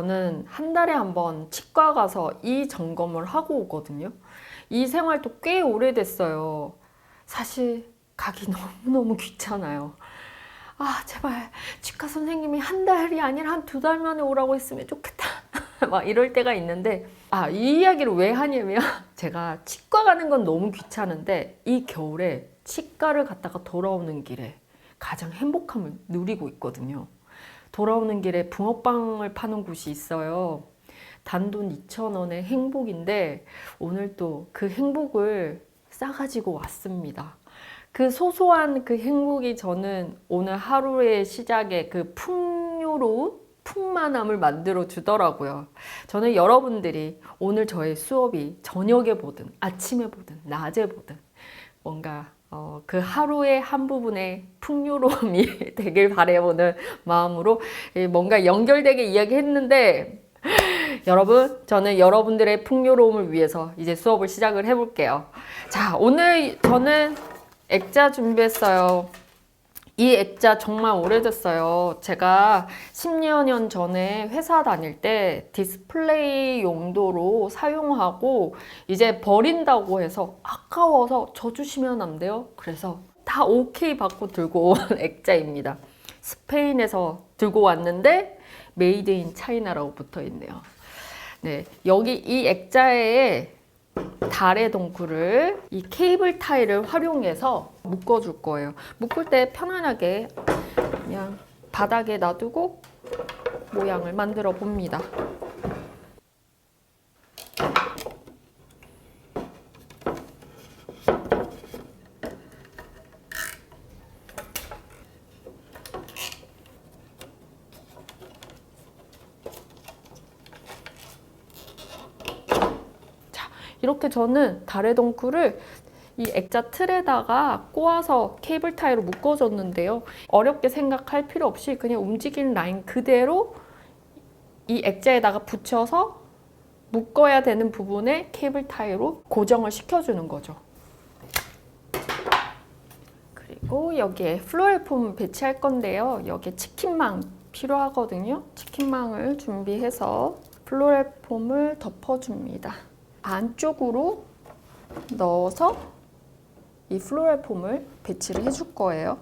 저는 한 달에 한 번 치과 가서 이 점검을 하고 오거든요. 이 생활도 꽤 오래됐어요. 사실 가기 너무너무 귀찮아요. 아, 제발 치과 선생님이 한 달이 아니라 한 두 달 만에 오라고 했으면 좋겠다. 막 이럴 때가 있는데, 아, 이 이야기를 왜 하냐면, 제가 치과 가는 건 너무 귀찮은데, 이 겨울에 치과를 갔다가 돌아오는 길에 가장 행복함을 누리고 있거든요. 돌아오는 길에 붕어빵을 파는 곳이 있어요. 단돈 2,000원의 행복인데 오늘 또 그 행복을 싸가지고 왔습니다. 그 소소한 그 행복이 저는 오늘 하루의 시작에 그 풍요로운 풍만함을 만들어 주더라고요. 저는 여러분들이 오늘 저의 수업이 저녁에 보든 아침에 보든 낮에 보든 뭔가 어, 그 하루의 한 부분의 풍요로움이 되길 바라보는 마음으로 예, 뭔가 연결되게 이야기했는데 여러분 저는 여러분들의 풍요로움을 위해서 이제 수업을 시작을 해볼게요. 자 오늘 저는 액자 준비했어요. 이 액자 정말 오래됐어요. 제가 10년 전에 회사 다닐 때 디스플레이 용도로 사용하고 이제 버린다고 해서 아까워서 저 주시면 안 돼요. 그래서 다 오케이 받고 들고 온 액자입니다. 스페인에서 들고 왔는데 메이드 인 차이나라고 붙어 있네요. 네, 여기 이 액자에 달의 동굴을 이 케이블 타일을 활용해서 묶어줄 거예요. 묶을 때 편안하게 그냥 바닥에 놔두고 모양을 만들어 봅니다. 이렇게 저는 달의 덩쿨을 이 액자 틀에다가 꼬아서 케이블 타이로 묶어줬는데요. 어렵게 생각할 필요 없이 그냥 움직이는 라인 그대로 이 액자에다가 붙여서 묶어야 되는 부분에 케이블 타이로 고정을 시켜주는 거죠. 그리고 여기에 플로럴 폼 배치할 건데요. 여기에 치킨망 필요하거든요. 치킨망을 준비해서 플로럴 폼을 덮어줍니다. 안쪽으로 넣어서 이 플로럴 폼을 배치를 해줄 거예요.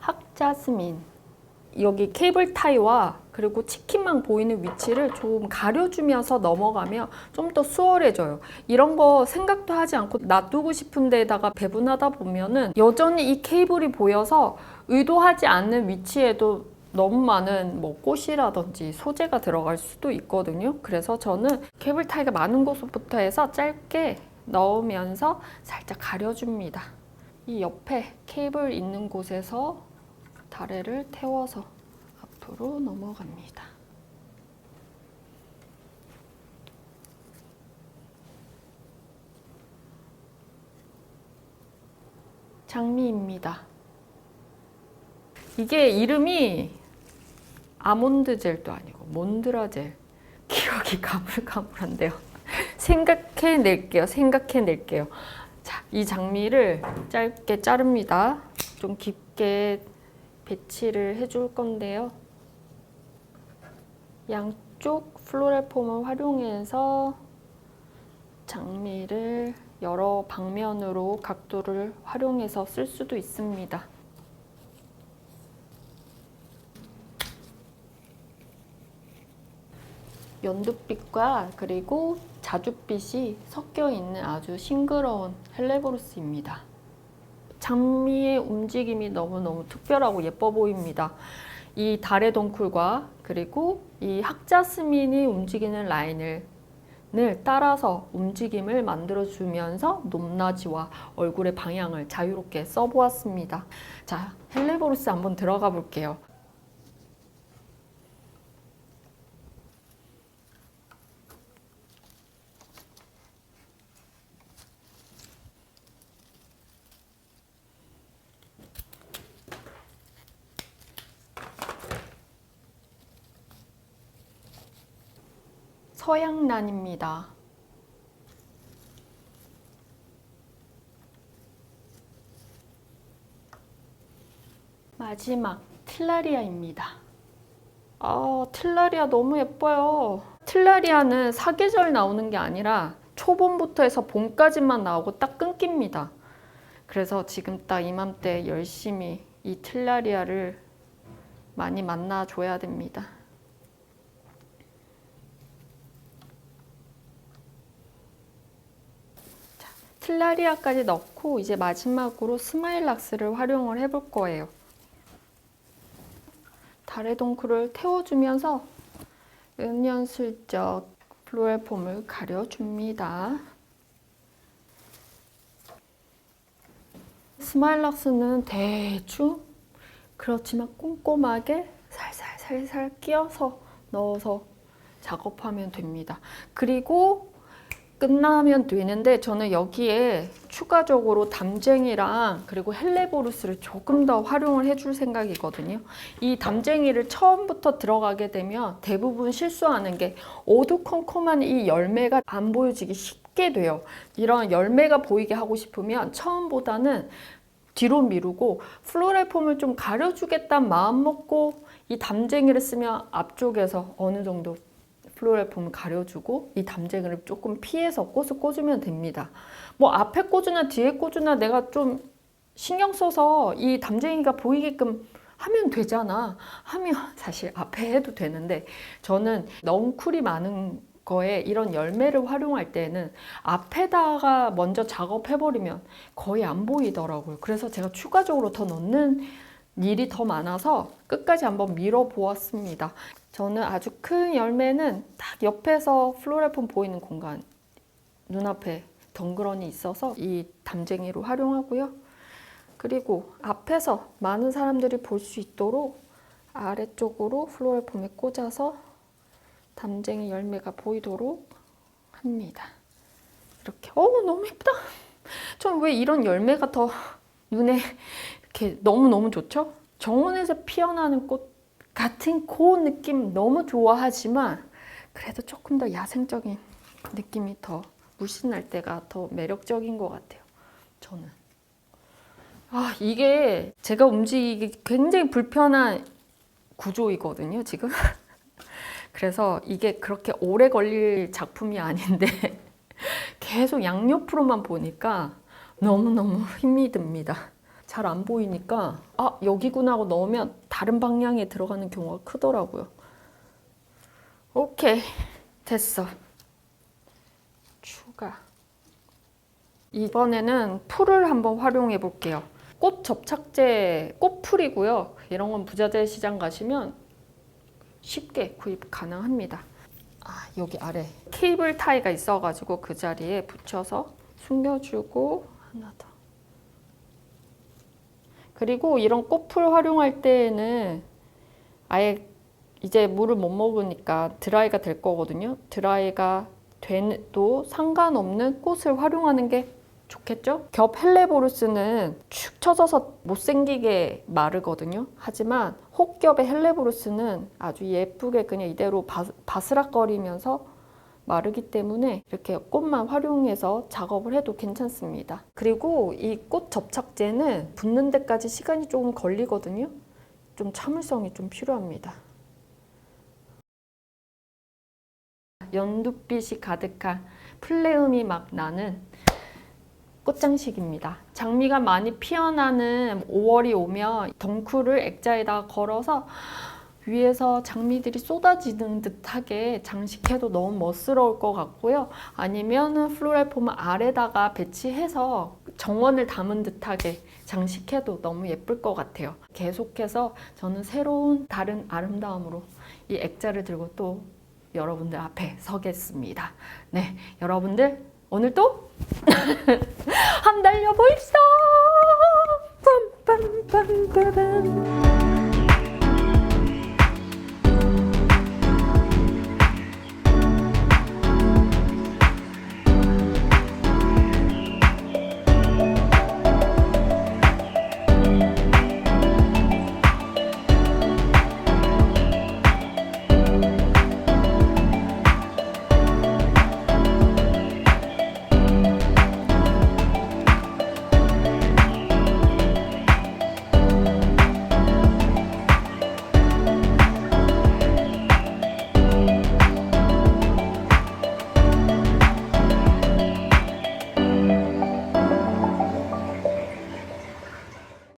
학자스민 여기 케이블 타이와 그리고 치킨만 보이는 위치를 좀 가려주면서 넘어가면 좀 더 수월해져요. 이런 거 생각도 하지 않고 놔두고 싶은 데다가 배분하다 보면은 여전히 이 케이블이 보여서 의도하지 않는 위치에도 너무 많은 뭐 꽃이라든지 소재가 들어갈 수도 있거든요. 그래서 저는 케이블 타이가 많은 곳부터 해서 짧게 넣으면서 살짝 가려줍니다. 이 옆에 케이블 있는 곳에서 다래를 태워서 앞으로 넘어갑니다. 장미입니다. 이게 이름이 아몬드 젤도 아니고 몬드라 젤. 기억이 가물가물한데요. 생각해낼게요. 생각해낼게요. 자, 이 장미를 짧게 자릅니다. 좀 깊게 배치를 해줄 건데요. 양쪽 플로럴 폼을 활용해서 장미를 여러 방면으로 각도를 활용해서 쓸 수도 있습니다. 연두빛과 그리고 자줏빛이 섞여 있는 아주 싱그러운 헬레보루스입니다. 장미의 움직임이 너무너무 특별하고 예뻐 보입니다. 이 달의 덩쿨과 그리고 이 학자스민이 움직이는 라인을 늘 따라서 움직임을 만들어주면서 높낮이와 얼굴의 방향을 자유롭게 써보았습니다. 자, 헬레보루스 한번 들어가 볼게요. 서양란입니다. 마지막 틸라리아입니다. 아, 틸라리아 너무 예뻐요. 틸라리아는 사계절 나오는 게 아니라 초봄부터 해서 봄까지만 나오고 딱 끊깁니다. 그래서 지금 딱 이맘때 열심히 이 틸라리아를 많이 만나줘야 됩니다. 자, 틸라리아까지 넣고 이제 마지막으로 스마일락스를 활용을 해볼 거예요. 달의 동쿨을 태워주면서 은연슬쩍 플로럴 폼을 가려줍니다. 스마일락스는 대충 그렇지만 꼼꼼하게 살살살살 끼워서 넣어서 작업하면 됩니다. 그리고 끝나면 되는데 저는 여기에 추가적으로 담쟁이랑 그리고 헬레보루스를 조금 더 활용을 해줄 생각이거든요. 이 담쟁이를 처음부터 들어가게 되면 대부분 실수하는 게 어두컴컴한 이 열매가 안 보여지기 쉽게 돼요. 이런 열매가 보이게 하고 싶으면 처음보다는 뒤로 미루고 플로럴 폼을 좀 가려주겠다는 마음 먹고 이 담쟁이를 쓰면 앞쪽에서 어느 정도 플로럴 폼을 가려주고 이 담쟁이를 조금 피해서 꽃을 꽂으면 됩니다. 뭐 앞에 꽂으나 뒤에 꽂으나 내가 좀 신경 써서 이 담쟁이가 보이게끔 하면 되잖아. 하면 사실 앞에 해도 되는데 저는 넝쿨이 많은 거에 이런 열매를 활용할 때는 앞에다가 먼저 작업해버리면 거의 안 보이더라고요. 그래서 제가 추가적으로 더 넣는 일이 더 많아서 끝까지 한번 밀어 보았습니다. 저는 아주 큰 열매는 딱 옆에서 플로레폼 보이는 공간 눈앞에 덩그러니 있어서 이 담쟁이로 활용하고요. 그리고 앞에서 많은 사람들이 볼 수 있도록 아래쪽으로 플로레폼에 꽂아서 담쟁이 열매가 보이도록 합니다. 이렇게 어 너무 예쁘다. 전 왜 이런 열매가 더 눈에 이렇게 너무 너무 좋죠? 정원에서 피어나는 꽃 같은 그 느낌 너무 좋아하지만 그래도 조금 더 야생적인 느낌이 더 물씬 날 때가 더 매력적인 것 같아요. 저는. 아 이게 제가 움직이기 굉장히 불편한 구조이거든요. 지금. 그래서 이게 그렇게 오래 걸릴 작품이 아닌데 계속 양옆으로만 보니까 너무너무 힘이 듭니다. 잘 안 보이니까 아 여기구나 하고 넣으면 다른 방향에 들어가는 경우가 크더라고요. 오케이 됐어. 추가. 이번에는 풀을 한번 활용해 볼게요. 꽃 접착제 꽃풀이고요. 이런 건 부자재 시장 가시면 쉽게 구입 가능합니다. 아, 여기 아래 케이블 타이가 있어가지고 그 자리에 붙여서 숨겨주고 하나 더. 그리고 이런 꽃풀 활용할 때에는 아예 이제 물을 못 먹으니까 드라이가 될 거거든요. 드라이가 돼도 상관없는 꽃을 활용하는 게 좋겠죠? 겹 헬레보루스는 축 처져서 못생기게 마르거든요. 하지만 혹겹의 헬레보루스는 아주 예쁘게 그냥 이대로 바, 바스락거리면서 마르기 때문에 이렇게 꽃만 활용해서 작업을 해도 괜찮습니다. 그리고 이 꽃 접착제는 붙는 데까지 시간이 조금 걸리거든요. 좀 참을성이 좀 필요합니다. 연두빛이 가득한 플레음이 막 나는 꽃장식입니다. 장미가 많이 피어나는 5월이 오면 덩쿨을 액자에다 걸어서 위에서 장미들이 쏟아지는 듯하게 장식해도 너무 멋스러울 것 같고요. 아니면 플로랄폼 아래다가 배치해서 정원을 담은 듯하게 장식해도 너무 예쁠 것 같아요. 계속해서 저는 새로운 다른 아름다움으로 이 액자를 들고 또 여러분들 앞에 서겠습니다. 네, 여러분들 오늘 또 함달려 보입시다. 빰빰빰빰빰